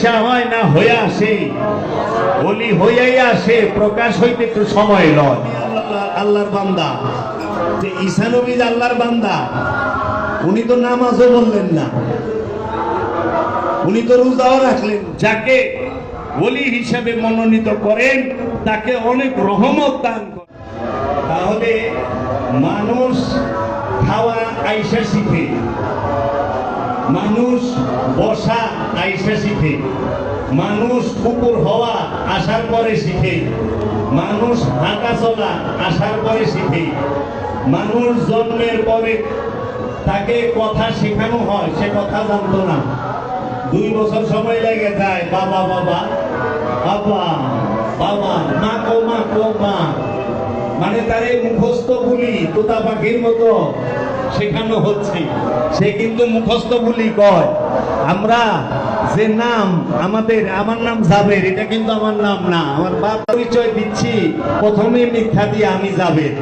আইসা হয় না হয়ে আসে বলি হইয়াই আসে প্রকাশ হইতে একটু সময় লয়। আল্লাহর বান্দা। যে নবী আল্লাহর বান্দা উনি তো নামাজও বললেন না। উনি তো রোজাও রাখলেন। যাকে ওলি হিসাবে মনোনীত করেন তাকে অনেক রহমত দান করেন। তাহলে মানুষ খাওয়া আইসা শিখে। মানুষ বসা আইসা শিখে। মানুষ কুকুর হওয়া আসার পরে শিখে। মানুষ হাঁটা চলা আসার পরে শিখে। মানুষ জন্মের পরে তাকে কথা শেখানো হয়, সে কথা জানতো না। দুই বছর সময় লেগে যায়, বাবা বাবা বাবা বাবা মা কো মা কো মা। মানে তার মুখস্থ বুলি তোতা পাখির মতো শেখানো হচ্ছে। সে কিন্তু মুখস্থ বুলি কয়। আমরা যে নাম আমাদের, আমার নাম জাবের, এটা কিন্তু আমার নাম না। আমার বাপ পরিচয় দিচ্ছি প্রথমে মিথ্যা দিয়ে আমি জাবের।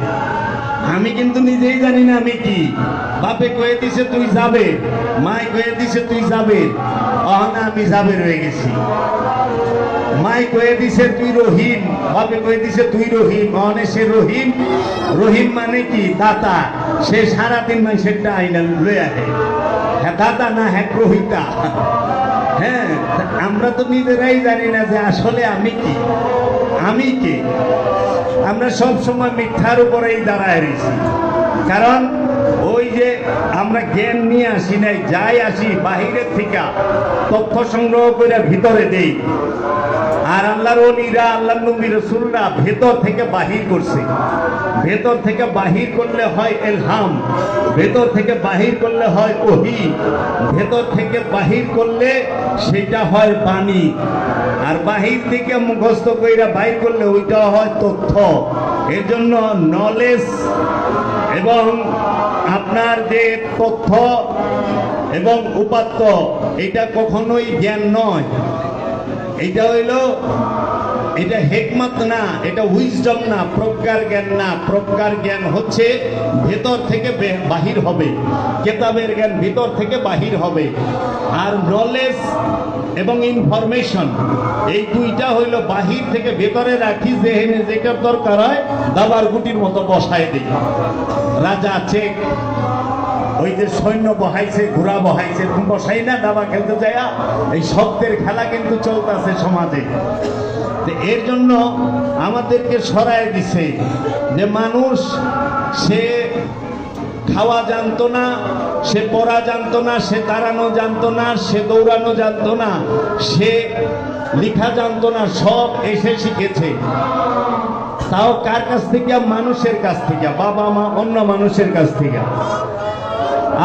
আমি কিন্তু নিজেই জানি না আমি কি। বাপে কয়ে দিছে, তুই যাবে মাই কয়ে দিছে, তুই যাবে অহনা আমি যাবে রয়ে গেছি। মাই কয়ে দিছে, তুই রহিম। বাপে কয়ে দিছে, তুই রহিম। অনে সে রহিম। রহিম মানে কি? দাতা। সে সারাদিন মানুষেরটা আইনা লয়ে আহে। হ্যাঁ দাতা না হ্যাঁ রহিতা হ্যাঁ আমরা তো নিজেরাই জানি না যে আসলে আমি কি। আমি কে? আমরা সব সময় মিথ্যার উপরেই দাঁড়ায় রয়েছি। কারণ ওই যে আমরা জ্ঞান নিয়ে আসি নাই, যাই আসি বাহিরের থেকে, তথ্য সংগ্রহ করে ভিতরে দেই। আর আল্লাহর অলিরা আল্লাহ নবী রসুলরা ভেতর থেকে বাহির করছে। ভেতর থেকে বাহির করলে হয় এলহাম, ভেতর থেকে বাহির করলে হয় ওহি, ভেতর থেকে বাহির করলে সেটা হয় বাণী। আর বাহির থেকে মুখস্থ কইরা বাইর করলে ওইটা হয় তথ্য। এর জন্য নলেজ এবং আপনার যে তথ্য এবং উপাত্ত, এটা কখনোই জ্ঞান নয়। এটা হইল এটা হেকমত না, এটা উইজডম না, প্রজ্ঞার জ্ঞান না। প্রজ্ঞার জ্ঞান হচ্ছে ভেতর থেকে বাহির হবে। কেতাবের জ্ঞান ভিতর থেকে বাহির হবে। আর নলেজ এবং ইনফরমেশন এই দুইটা হইল বাহির থেকে ভেতরে রাখি যে যেটার দরকার হয়, দাবার গুটির মতো বসায় দিই। রাজা চেক ওই যে সৈন্য বহাইছে, ঘোড়া বহাইছে। এরকম বসাই না দাবা খেলতে যায় এই শব্দের খেলা কিন্তু চলতেছে সমাজে। এর জন্য আমাদেরকে সরায় দিছে যে মানুষ, সে খাওয়া জানতো না, সে পড়া জানতো না, সে দাঁড়ানো জানতো না, সে দৌড়ানো জানতো না, সে লিখা জানতো না, সব এসে শিখেছে। তাও কার কাছ থেকে? মানুষের কাছ থেকে। বাবা মা অন্য মানুষের কাছ থেকে।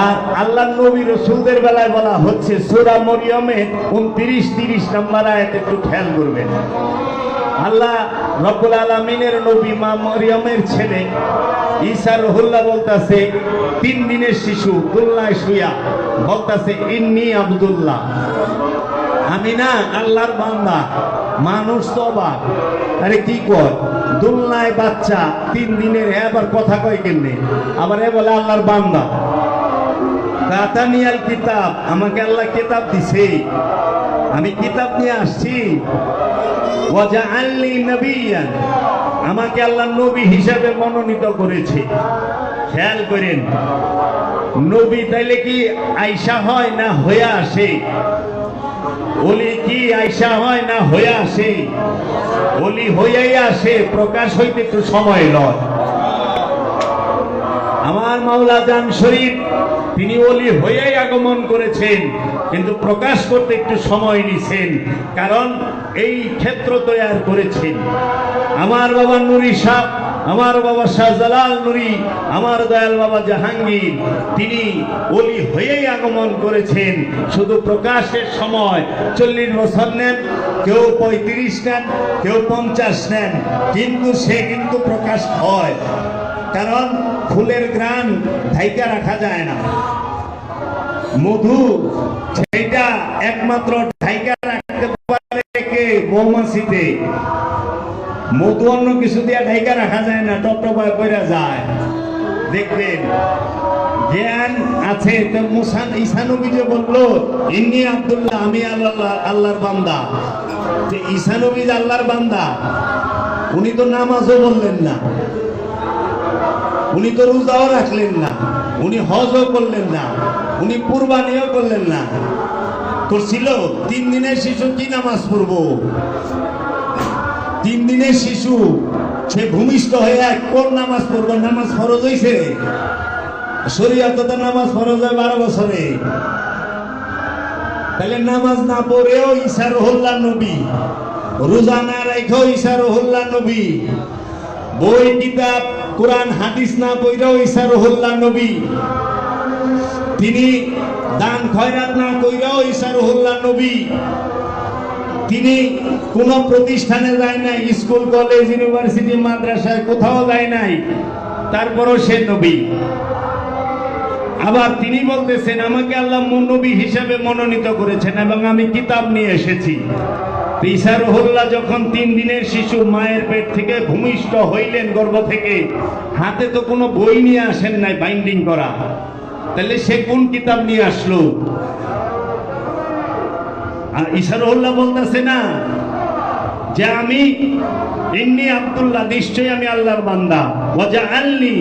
আর আল্লাহ নবী রসুলদের বেলায় বলা হচ্ছে, সুরা মরিয়মে উনত্রিশ তিরিশ নাম্বার আয়াত একটু খেয়াল করবেন। আল্লাহ রব্বুল আলমিনের নবী মা মরিয়মের ছেলে ঈসা রহুল্লাহ বলতাছে, তিন দিনের শিশু দুল্লায় শুয়া বলতাছে, ইন্নি আব্দুল্লাহ। আমি না আল্লাহর বান্দা, মানুষ তো অবাক। আরে কি কর? দুলনায় বাচ্চা, তিন দিনের আবার কথা কয় কেমনে? আবার এ বলে, আল্লাহর বান্দা। কাতানিয়াল কিতাব, আমাকে আল্লাহ কিতাব দিছে। আমি কিতাব নিয়ে আসছি। আমাকে আল্লাহ নবী হিসাবে মনোনীত করেছে। খেয়াল করেন, নবী তাইলে কি আইসা হয় না হয়ে আসে? ওলি কি আইসা হয় না হয়ে আসে? ওলি হইয়াই আসে, প্রকাশ হইতে একটু সময় লয়। আমার মাওলা জান শরীফ তিনি ওলি হয়েই আগমন করেছেন, কিন্তু প্রকাশ করতে একটু সময় নিছেন, কারণ এই ক্ষেত্র তৈরি করেছেন। আমার বাবা নুরি সাহ, আমার বাবা শাহজালাল নুরি, আমার দয়াল বাবা জাহাঙ্গীর, তিনি ওলি হয়েই আগমন করেছেন। শুধু প্রকাশের সময়, চল্লিশ বছর নেন, কেউ পঁয়ত্রিশ নেন, কেউ পঞ্চাশ নেন, কিন্তু সে কিন্তু প্রকাশ হয়। কারণ ফুলের গ্রান ঢাইকা রাখা যায় না। মধু সেটা একমাত্র ঢাইকা রাখতে পারে মৌমাছিতে? মধু অন্য কিছু দিয়ে ঢাইকা রাখা যায় না টপটপা করে যায়। দেখবেন, জ্ঞান আছে, তো মুসান ঈসানবী যে বলল? ইন্নি আব্দুল্লাহ, আমি আল্লাহ, আল্লাহর বান্দা। যে ঈসানবী আল্লাহর বান্দা? উনি তো নামাজও বললেন না। উনি তো রোজাও রাখলেন না, উনি হজও করলেন না, উনি কুরবানিও করলেন না। করছিল তিন দিনের শিশু কি নামাজ পড়ব? তিন দিনের শিশু, সে ভূমিষ্ঠ হয়ে এক কোন নামাজ পড়ব? নামাজ ফরজ হয়েছে শরীয়ত তো নামাজ ফরজ হয় বারো বছরে। তাহলে নামাজ না পড়েও ঈশা রহুল্লা নবী, রোজা না রেখেও ঈশা রহুল্লা নবী। বই কিতাব কোরআন, হাদিস না পড়েও ঈশা রহুল্লা নবী। তিনি দান খয়রাত না কইরাও ঈশা রহুল্লা নবী। তিনি কোন প্রতিষ্ঠানে যায় নাই, স্কুল, কলেজ, ইউনিভার্সিটি, মাদ্রাসায় কোথাও যায় নাই, তারপরও সে নবী। আবার তিনি বলতেছেন, আমাকে আল্লাহ নবী হিসাবে মনোনীত করেছেন এবং আমি কিতাব নিয়ে এসেছি। তো যখন তিন দিনের শিশু মায়ের পেট থেকে ভূমিষ্ঠ হইলেন গর্ভ থেকে, হাতে তো কোনো বই নিয়ে আসেন নাই বাইন্ডিং করা। তাহলে সে কোন কিতাব নিয়ে আসলো? আর ইসারুল্লাহ বলতেছে না, যে আমি, ইন্নি আব্দুল্লাহ, নিশ্চয়ই আমি আল্লাহর বান্দা। ওজা আল্লি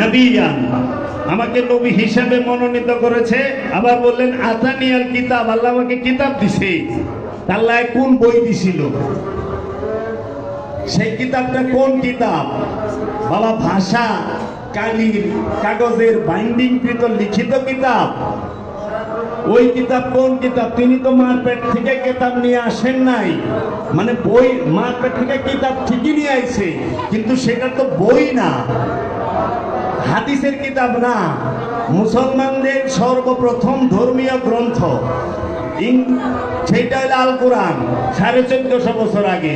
নবিয়ান। আমাকে নবী হিসাবে মনোনীত করেছে। আবার বললেন আতানিয়াল কিতাব, আল্লাহ আমাকে কিতাব দিছে। আল্লাহ কোন বই দিছিল? সেই কিতাবটা কোন কিতাব? বাবা, ভাষা, কালির কাগজের বাইন্ডিং কৃত লিখিত কিতাব। ওই কিতাব কোন কিতাব? তিনি তো মার পেট থেকে কিতাব নিয়ে আসেন নাই। মানে বই মার পেট থেকে কিতাব ঠিকই নিয়ে আইছে। কিন্তু সেটা তো বই না। হাদিসের কিতাব না। মুসলমানদের সর্বপ্রথম ধর্মীয় গ্রন্থ। সেইটা হলো আল কোরআন, সাড়ে চোদ্দশো বছর আগে।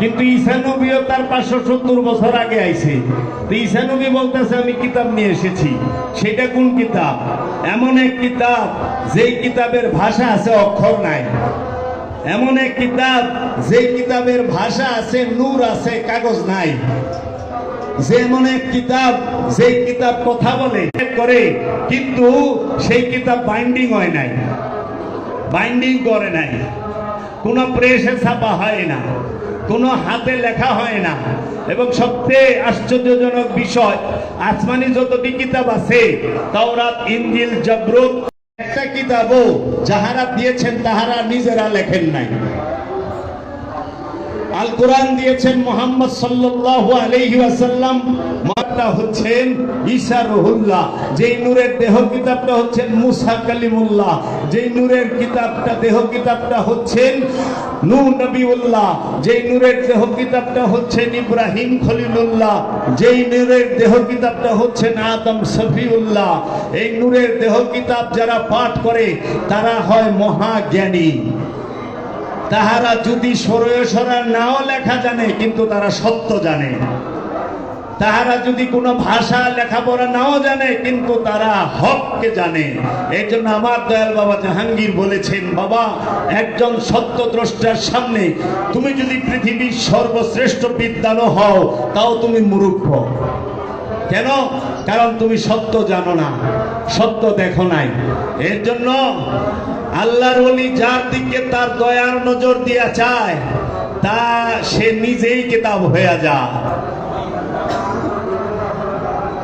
কিন্তু ঈসানবীও তার পাঁচশো সত্তর বছর আগে আইছে। তো ঈসানবী বলতেছে, আমি কিতাব নিয়ে এসেছি। সেটা কোন কিতাব? এমন এক কিতাব, যেই কিতাবের ভাষা আছে অক্ষর নাই। এমন এক কিতাব, যেই কিতাবের ভাষা আছে, নূর আছে, কাগজ নাই। যেমন এক কিতাব, যেই কিতাব কথা বলে করে, কিন্তু সেই কিতাব বাইন্ডিং হয় নাই। বাইন্ডিং করে নাই। কোনো প্রেসে ছাপা হয় না। কোনো হাতে লেখা হয় না। এবং সবচেয়ে আশ্চর্যজনক বিষয়, আসমানি যতটি কিতাব আছে, তাওরাত ইঞ্জিল জবরুত একটা কিতাবও যাহারা দিয়েছেন, তাহারা নিজেরা লেখেন নাই। আল কোরআন দিয়েছেন মোহাম্মদ সাল্লাল্লাহু আলাইহি ওয়াসাল্লাম। মাতা হচ্ছেন ঈসা রুহুল্লাহ। যেই নূরের দেহ কিতাবটা হচ্ছেন মুসা কালিমুল্লাহ। যেই নূরের কিতাবটা, দেহ কিতাবটা হচ্ছেন নূ নবিউল্লাহ। যেই নূরের দেহ কিতাবটা হচ্ছেন ইব্রাহিম খলিলুল্লাহ। যেই নূরের দেহ কিতাবটা হচ্ছেন আদম সফিউল্লাহ। এই নূরের দেহ কিতাব যারা পাঠ করে, তারা হয় মহাজ্ঞানী। তাহারা যদি সরয় সরা নাও লেখা জানে, কিন্তু তারা সত্য জানে। তাহারা যদি কোনো ভাষা লেখাপড়া নাও জানে, কিন্তু তারা হককে জানে। এই জন্য আমার দয়াল বাবা জাহাঙ্গীর বলেছেন, বাবা, একজন সত্য দ্রষ্টার সামনে তুমি যদি পৃথিবীর সর্বশ্রেষ্ঠ বিদ্যালয় হও, তাও তুমি মূর্খ। কেন? কারণ তুমি সত্য জানো না, সত্য দেখো নাই। এর জন্য আল্লাহর ওলি যার দিকে তার দয়ার নজর দিয়া চায়, তা সে নিজেই কিতাব হয়ে যায়।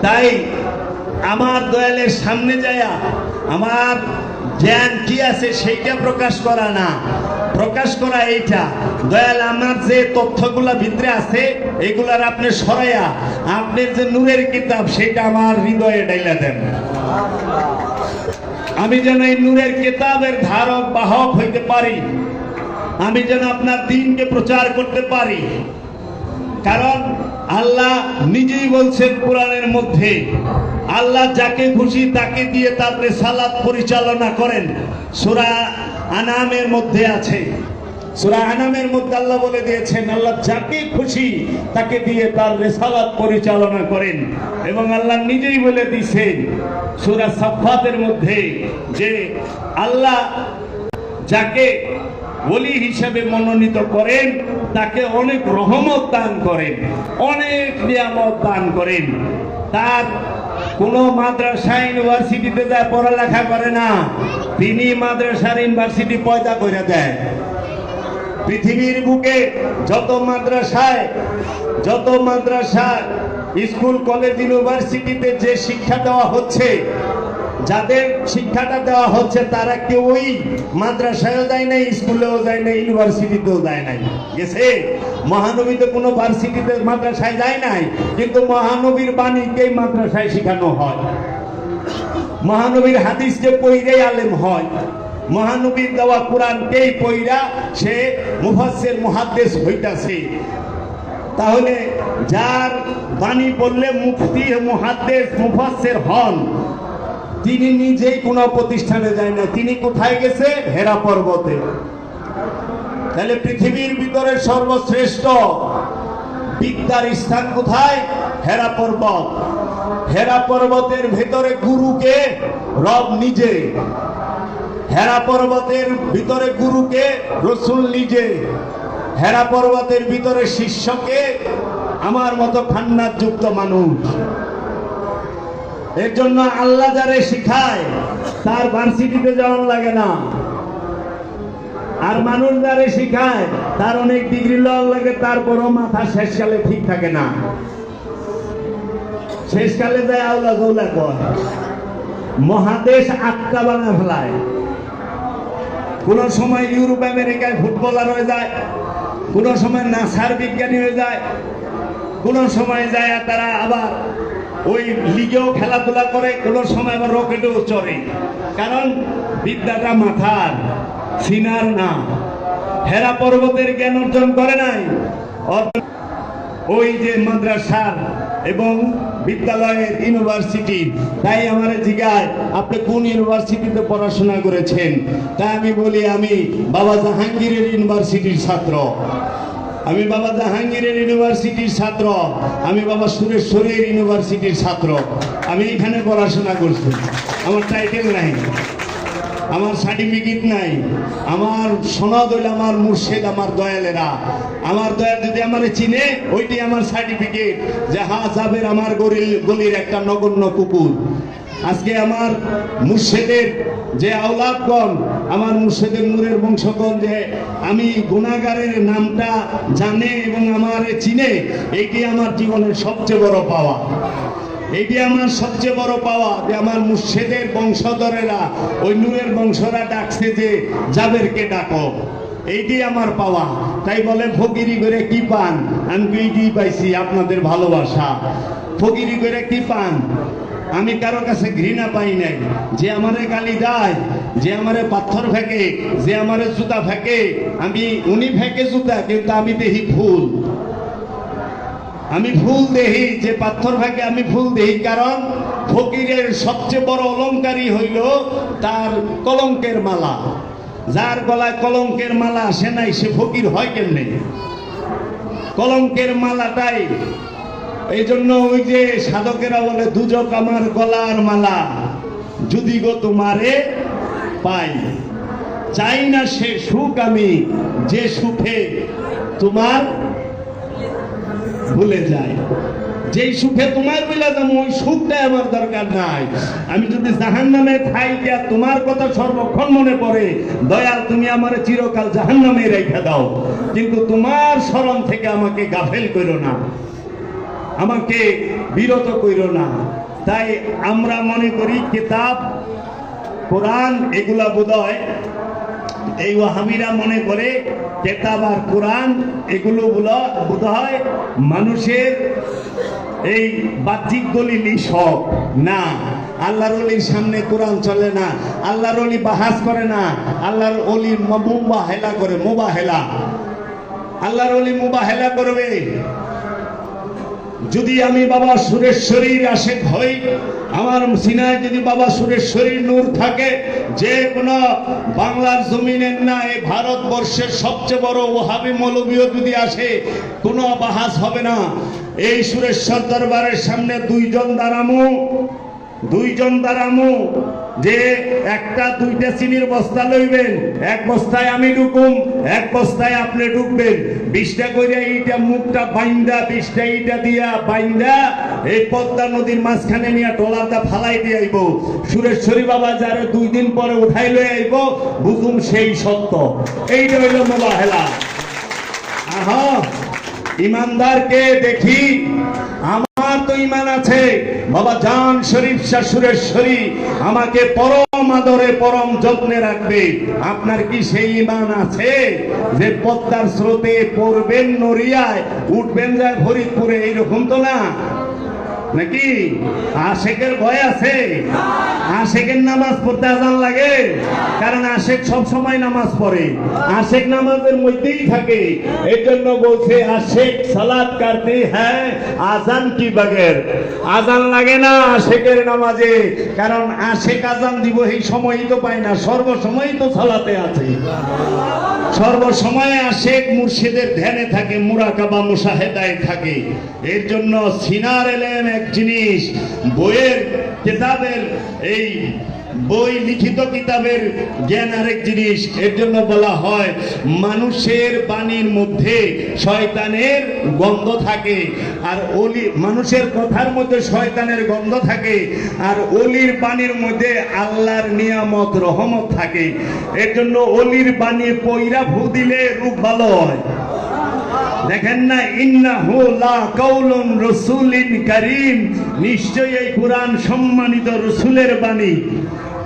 তাই আমার দয়ালের সামনে যায়া আমার জ্ঞান কি আছে সেইটা প্রকাশ করা না। প্রকাশ করা এইটা, দয়াল আমার যে তথ্যগুলা ভিতরে আছে, এগুলার আপনি সরাইয়া, আপনি যে নূরের কিতাব, সেটা আমার হৃদয়ে ডাইলা দেন। আমি যেন এই নূরের কেতাবের ধারক বাহক হইতে পারি। আমি যেন আপনার দিনকে প্রচার করতে পারি। কারণ আল্লাহ নিজেই বলছেন কোরআনের মধ্যে, আল্লাহ যাকে খুশি তাকে দিয়ে তারপরে সালাদ পরিচালনা করেন। সোরা আনামের মধ্যে আছে। সূরা আনামের মধ্যে আল্লাহ বলে দিয়েছেন, আল্লাহ যাকে খুশি তাকে দিয়ে তার রেসালাত পরিচালনা করেন। এবং আল্লাহ নিজেই বলে দিয়েছেন, সূরা সাফাতের মধ্যে যে আল্লাহ যাকে ওলি হিসেবে মনোনীত করেন, তাকে অনেক রহমত দান করেন, অনেক নিয়ামত দান করেন। তার কোনো মাদ্রাসা ইউনিভার্সিটিতে যায়, পড়ালেখা করে না। তিনি মাদ্রাসার ইউনিভার্সিটি পয়দা করে দেয়। পৃথিবীর বুকে যত মাদ্রাসায়, যত মাদ্রাসা স্কুল, কলেজ, ইউনিভার্সিটিতে যে শিক্ষা দেওয়া হচ্ছে, যাদের শিক্ষাটা দেওয়া হচ্ছে, তারা কেউ ওই মাদ্রাসায়ও যায় নাই, স্কুলেও যায় নাই, ইউনিভার্সিটিতেও যায় নাই। গেছে? মহানবীতে কোনো ভার্সিটিতে মাদ্রাসায় যায় নাই, কিন্তু মহানবীর বাণীকেই মাদ্রাসায় শেখানো হয়। মহানবীর হাদিস যে পইরেই আলেম হয় মহানবীর দেওয়া কোরআনকেই পইরা সে মুফাসসির মুহাদ্দিস হইতাছে। তাহলে যার বাণী বললে মুফতি, মুহাদ্দিস, মুফাসসির হন, তিনি নিজেই কোনো প্রতিষ্ঠানে যায় না তিনি কোথায় গেছে? হেরা পর্বতে। তাহলে পৃথিবীর ভিতরে সর্বশ্রেষ্ঠ বিদ্যার স্থান কোথায়? হেরা পর্বত। হেরা পর্বতের ভেতরে গুরুকে রব নিজে হেরা পর্বতের ভিতরে গুরুকে রসুল নিজে, হেরা পর্বতের ভিতরে শিষ্যকে আমার মতো খান্নার যুক্ত মানুষ। এর জন্য আল্লাহ যারে শিখায়, তার ভার্সিটিতে যাওয়ার লাগে না। আর মানুষ যারে শিখায়, তার অনেক ডিগ্রি লওয়ার লাগে, তারপরও মাথা শেষকালে ঠিক থাকে না। শেষকালে যায় আউলা গৌলা মহাদেশ আটকা বানা ফেলায়। কোন সময় ইউরোপ, আমেরিকায় ফুটবলার হয়ে যায়, কোন সময় নাসার বিজ্ঞানী হয়ে যায়, কোন সময় যায় তারা আবার ওই লিগেও খেলাধুলা করে, কোন সময় আবার রকেটেও চড়ে। কারণ বিদ্যাটা মাথার, সিনার না। হেরা পর্বতের জ্ঞান অর্জন করে নাই। ওই যে মাদ্রাসার এবং বিদ্যালয়ের ইউনিভার্সিটি। তাই আমার জিগায় আপনি কোন ইউনিভার্সিটিতে পড়াশোনা করেছেন? তাই আমি বলি, আমি বাবা জাহাঙ্গীরের ইউনিভার্সিটির ছাত্র। আমি বাবা জাহাঙ্গীরের ইউনিভার্সিটির ছাত্র। আমি বাবা সুরেশ্বরের ইউনিভার্সিটির ছাত্র। আমি এখানে পড়াশোনা করছি। আমার টাইটেল নাই। আমার সার্টিফিকেট নাই। আমার সনদ হইল আমার মুর্শেদ, আমার দয়ালেরা। আমার দয়াল যদি আমার চিনে ওইটি আমার সার্টিফিকেট যে হা যাবের আমার গলির গলির একটা নগণ্য কুকুর। আজকে আমার মুর্শেদের যে আওলাদগণ, আমার মুর্শেদের নূরের বংশগণ যে আমি গুণাগারের নামটা জানে এবং আমার চিনে এইটি আমার জীবনের সবচেয়ে বড় পাওয়া। এইটি আমার সবচেয়ে বড় পাওয়া যে আমার মুর্শেদের বংশধরেরা, ওই নূরের বংশরা ডাকছে যে যাদেরকে ডাকো। এইটি আমার পাওয়া। তাই বলে, ফকিরি করে কি পান? আমি এইটি পাইছি, আপনাদের ভালোবাসা। ফকিরি করে কি পান? আমি কারও কাছে ঘৃণা পাই নাই। যে আমারে গালি দেয়, যে আমারে পাথর ফেকে, যে আমারে জুতা ফেকে, আমি, উনি ফেকে জুতা, কিন্তু আমি দেখি ফুল। আমি ফুল দেহি, যে পাথর ভাগে আমি ফুল দেহি, কারণ ফকিরের সবচেয়ে বড় অলংকারই হইল তার কলঙ্কের মালা। যার গলায় কলঙ্কের মালা সে নাই, সে ফকির হয় কেমনে? কলঙ্কের মালাটাই। এই জন্য ওই যে সাধকেরা বলে, দুজক আমার গলার মালা, যদি গো তোমারে পাই। চাই না সে সুখ আমি, যে সুখে তোমার ভুলে যায়। যেই সুখে তোমার বলে যাব, ওই সুখটাই আমার দরকার নাই। আমি যদি জাহান নামে খাই দিয়া তোমার কথা সর্বক্ষণ মনে পড়ে, দয়াল, তুমি আমার চিরকাল জাহান নামে রেখে দাও। কিন্তু তোমার স্মরণ থেকে আমাকে গাফেল করো না। আমাকে বিরত করো না। তাই আমরা মনে করি, কিতাব, কোরআন, এগুলা বোধহয় এই ওয়াহাবিরা মনে করে কেতাব আর কোরআন, এগুলো বোধ হয় মানুষের এই বাহ্যিক দলিলই সব। না, আল্লাহর অলির সামনে কোরআন চলে না, আল্লাহর অলি বাহাস করে না, আল্লাহর অলি মুবা হেলা করে মোবা হেলা আল্লাহর অলি মোবা হেলা করবে। যদি আমি বাবা সুরেশ্বরীর আশেক হই, আমার সিনায় যদি বাবা সুরেশ্বরীর নূর থাকে, যে কোনো বাংলার জমিনের না এই ভারতবর্ষের সবচেয়ে বড় ওহাবি মৌলবীও যদি আসে, কোনো বাহাস হবে না। এই সুরেশ্বর দরবারের সামনে দুইজন দাঁড়ামু। দুইজন দাঁড়ামু যে একটা দুইটা চিনির বস্তা লইবেন, এক বস্তায় আমি ঢুকুম, এক বস্তায় আপনি ঢুকবেন। বিশটা কইরা এইটা মুখটা বাইন্দা, বিশটা এইটা দিয়া বাইন্দা, এই পদ্মা নদীর মাঝখানে নিয়ে টলাটা ফালাই দিয়ে আইব। সুরেশ্বরী বাবা যারা দুই দিন পরে উঠাই লই আইব, বুঝুম সেই সত্য। এইটা হইল মোবাহেলা। আহ, ইমানদারকে দেখি ইমান আছে। বাবা, জান শরীফ শাহ শরীর আমাকে পরম আদরে, পরম যত্নে রাখবে। আপনার কি সেই ইমান আছে? যে পদ্মার স্রোতে পড়বেন নড়িয়ায়, উঠবেন যায় ফরিদপুরে, এইরকম তো না। নাকি? আশেকের ভয় আছে। আশেকের নামাজ পড়তে আজান লাগে। কারণ আশেক সব সময় নামাজ পড়ে। আশেক নামাজের মধ্যেই থাকে। এই জন্য বলছে, আশেক সালাদ কাটতে হ্যাঁ আজান কি বাগের? আজান লাগে না আশেকের নামাজে। কারণ আশেক আজান দিব, এই সময়ই তো পায় না। সর্বসময় তো সালাতে আছে। সর্বসময় আশেক মুর্শিদের ধ্যানে থাকে, মুরাকাবা মুশাহেদায় থাকে। এর জন্য সিনার এলেম এক জিনিস, বইয়ের কিতাবের, এই বই লিখিত কিতাবের জ্ঞান আরেক জিনিস, এর জন্য বলা হয়, মানুষের বাণীর মধ্যে শয়তানের গন্ধ থাকে, আর অলি, মানুষের কথার মধ্যে শয়তানের গন্ধ থাকে, আর অলির বাণীর মধ্যে আল্লাহর নিয়ামত, রহমত থাকে। এর জন্য অলির বাণী পৈরা ভু দিলে রূপ ভালো হয়। দেখেন না ইন্নাহু লা কাউলুন রাসূলিন কারীম। নিশ্চয়ই এই কোরআন সম্মানিত রসুলের বাণী।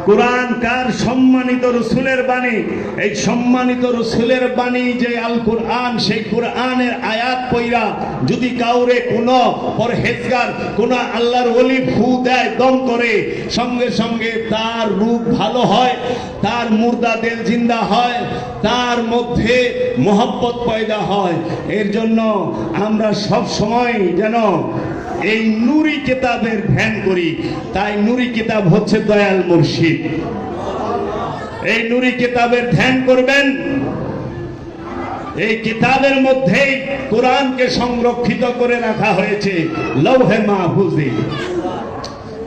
কোরআন কার সম্মানিত রসুলের বাণী? এই সম্মানিত রসুলের বাণী যে আল কোরআন, সেই কোরআনের আয়াত পইরা যদি কাউরে কোন পরহেজগার, কোন আল্লাহর ওলি ফু দেয়, দম করে, সঙ্গে সঙ্গে তার রূপ ভালো হয়, তার মুর্দা দেল জিন্দা হয়, তার মধ্যে মোহব্বত পয়দা হয়, এর জন্য আমরা সব সময় যেন এই নুরি কিতাবের ধ্যান করি, তাই নুরি কিতাব হচ্ছে দয়াল মুর্শিদ। এই নুরি কিতাবের ধ্যান করবেন, এই কিতাবের মধ্যেই কোরআনকে সংরক্ষিত করে রাখা হয়েছে, লৌহে মাহফুজে।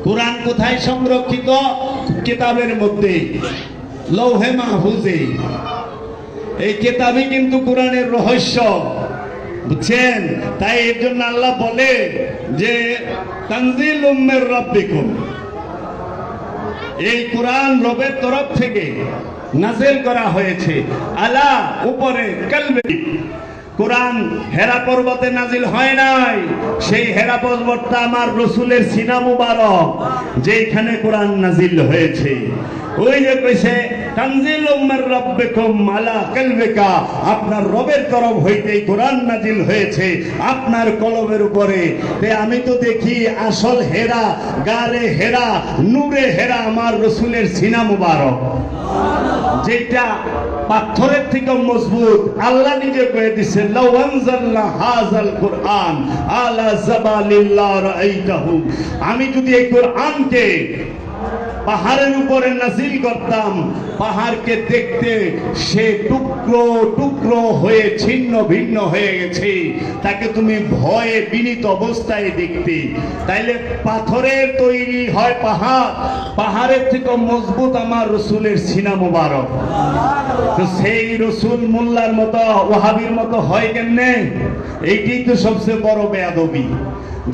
কোরআন কোথায় সংরক্ষিত? কিতাবের মধ্যে, লৌহে মাহফুজে। এই কিতাবই কিন্তু কোরআনের রহস্য। বুঝছেন? তাই এর জন্য আল্লাহ বলে যে, তানজিল উম্মের রব দেখুন এই কোরআন রবের তরফ থেকে নাজেল করা হয়েছে। আলা, উপরে, কালবে। কোরআন হেরা পর্বতে নাজিল হয় নাই। সেই হেরা পর্বতটা আমার রসুলের সিনা মুবারক যেখানে কোরআন নাজিল হয়েছে। ওই যে কইছে আপনার রবের তরফ হইতে কোরআন নাজিল হয়েছে আপনার কলমের উপরে। তে আমি তো দেখি আসল হেরা, গারে হেরা, নূরে হেরা আমার রসুলের সিনা মুবারক। যেটা পাথরের থেকে মজবুত। আল্লাহ নিজে কয়ে দিছে হাজাল আনজালনা হাযাল আলা জাবালিল্লাহ রাআইতাহু। আমি যদি এই কোরআনকে পাহাড়ের উপরে নাজিল করতাম। পাহাড়কে দেখতে সে টুকরো টুকরো হয়ে ছিন্ন ভিন্ন হয়ে গেছে। তাকে তুমি ভয়ে বিনীত অবস্থায় দেখতে। তাইলে পাথরের তৈরি হয় পাহাড়। পাহাড়ের থেকে মজবুত আমার রসুলের সিনা মুবারক। তো সেই রসুল মোল্লার মতো ওহাবির মতো হয় কেমনে? এইটি তো সবচেয়ে বড় বেয়াদবি।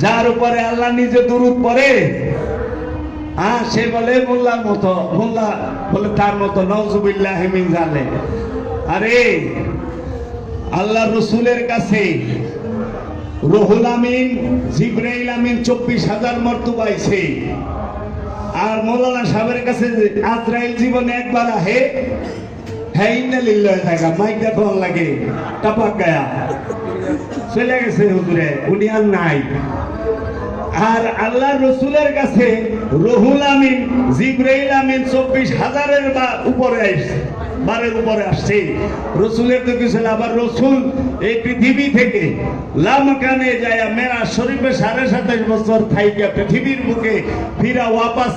যার উপরে আল্লাহ নিজে দুরুদ পড়ে হ্যাঁ সে বলে মোল্লার মতো, মোল্লা বলে তার মতো নজুবিল্লাহ মিন জালে আরে, আল্লাহ রসুলের কাছে রহুল আমিন, জিব্রাইল আমিন চব্বিশ হাজার মর্তুবাইছে আর মৌলানা সাহেবের কাছে আজরাইল জীবনে একবার আহে হ্যাঁ ইন্নালিল্লাহ থাকা মাইকটা ফোন লাগে টাপাক গায়া। চলে গেছে হুজুরে, উনি আর নাই। আর আল্লাহ রসুলের কাছে রহুল আমিন, জিব্রাইল আমিন চব্বিশ হাজারের বা- উপরে আসছে, বারের উপরে আসছে। রসুলের তো কিছু আবার রসুল এই পৃথিবী থেকে লামকানে যায় মেরা শরীফে সাড়ে সাতাশ বছর থাইকা পৃথিবীর বুকে ফিরা ওয়াপাস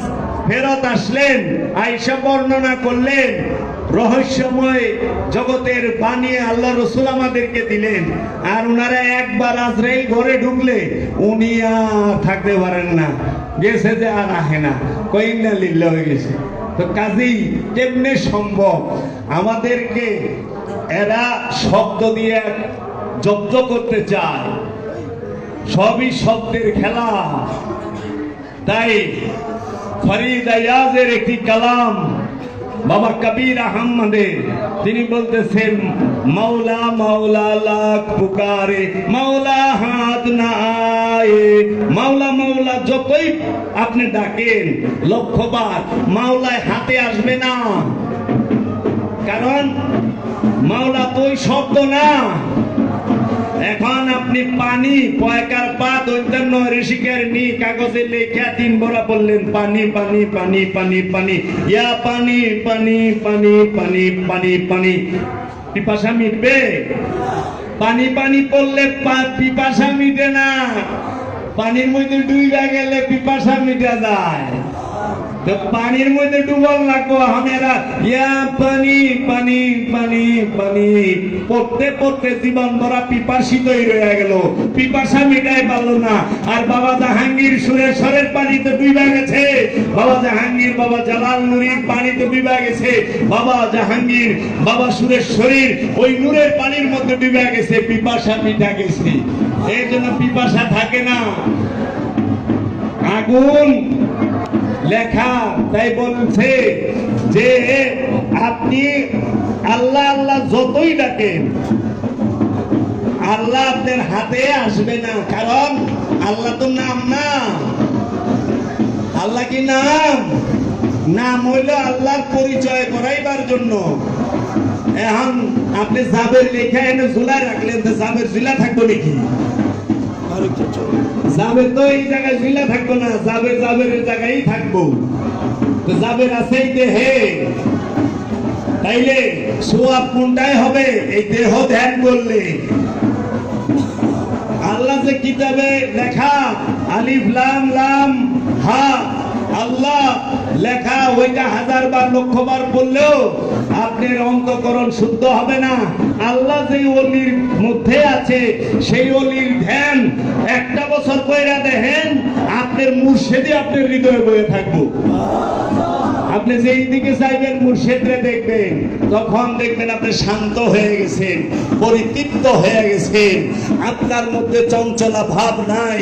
ফেরত আসলেন আইসা বর্ণনা করলেন রহস্যময় জগতের বানিয়ে আল্লাহ রসুল আমাদেরকে দিলেন। আর ওনারা একবার আজরাইল ঘরে ঢুকলে উনি আর থাকতে পারেন না। গেছে যে আর আহে না। কইনা লিল্লা হয়ে গেছে। তো কাজেই কেমনে সম্ভব? আমাদেরকে এরা শব্দ দিয়ে জব্দ করতে চায়। সবই শব্দের খেলা। তাই ফরিদ আয়াজের একটি কালাম বাবা কবির আহমদের তিনি বলতেছেন, মাওলা মাওলা লাখ পুকারে, মাওলা হাত না মাওলা মাওলা যতই আপনি ডাকেন, লক্ষ্যবার মাওলায় হাতে আসবে না। কারণ মাওলা তো ওই শব্দ না। এখন আপনি পানি, পয়কার পা দৈন্তান্ন ঋষিকের নি কাগজে লেখা তিন বড়া বললেন, পানি পানি পানি পানি পানি। ইয়া পানি পানি পানি পানি পানি পানি। পিপাসা মিটবে? পানি পানি পড়লে পিপাসা মিটে না। পানির মধ্যে ডুইবা গেলে পিপাসা মিটে যায়। তো পানির মধ্যে ডুবল লাগবো আমরা ইয়া পানি পানি পানি পানি। পড়তে পড়তে জীবন ভরা পিপাসিতই রয়ে গেল। পিপাসা মিটাই পারল না। আর বাবা জাহাঙ্গীর সুরেশ্বরের পানিতে ডুইবা গেছে। বাবা জাহাঙ্গীর, বাবা জালাল নুরির পানিতে ডুইবা গেছে। বাবা জাহাঙ্গীর, বাবা সুরের শরীর ওই নূরের পানির মধ্যে ডুইবা গেছে। পিপাসা মিটা গেছে। এই জন্য পিপাসা থাকে না। আগুন লেখা, তাই বলছে যে আপনি আল্লাহ আল্লাহ যতই ডাকেন, আল্লাহ আপনার হাতে আসবে না। কারণ আল্লাহ তো নাম না। আল্লাহ কি নাম? নাম হইল আল্লাহর পরিচয় করাইবার জন্য। এখন আপনি জাবের লেখা এনে ঝুলা রাখলেন, তো জাবের ঝুলা থাকব নাকি? তো এই জায়গায় থাকব না জায়গায় থাকব। তো তাইলে সোয়াব কোনটাই হবে? এই দেহ ধ্যান করলে। আল্লাহ যে কিতাবে লেখা, আলিফ, লাম লাম, হা, আল্লাহ লেখা ওইটা হাজার বার লক্ষ বার পড়লেও আপনার অন্তকরণ শুদ্ধ হবে না। আল্লাহ যে অলির মধ্যে আছে, সেই অলির ধ্যান একটা বছর কইরা দেখেন, আপনার মুর্শেদই আপনার হৃদয়ে বয়ে থাকব। আপনি যেই দিকে চাইবেন মুর্শেদরে দেখবেন, তখন দেখবেন আপনি শান্ত হয়ে গেছেন, পরিতৃপ্ত হয়ে গেছেন। আপনার মধ্যে চঞ্চলা ভাব নাই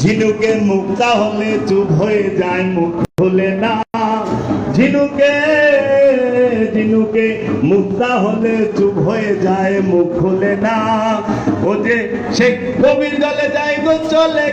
ঝিনুকে মুক্তা হলে চুপ হয়ে যায়, মুখ খুলে না। ঝিনুকে ঝিনুকে মুক্তা হলে চুপ হয়ে যায়, মুখ খুলে না। ও যে সে গভীর জলে যায় গো, চলে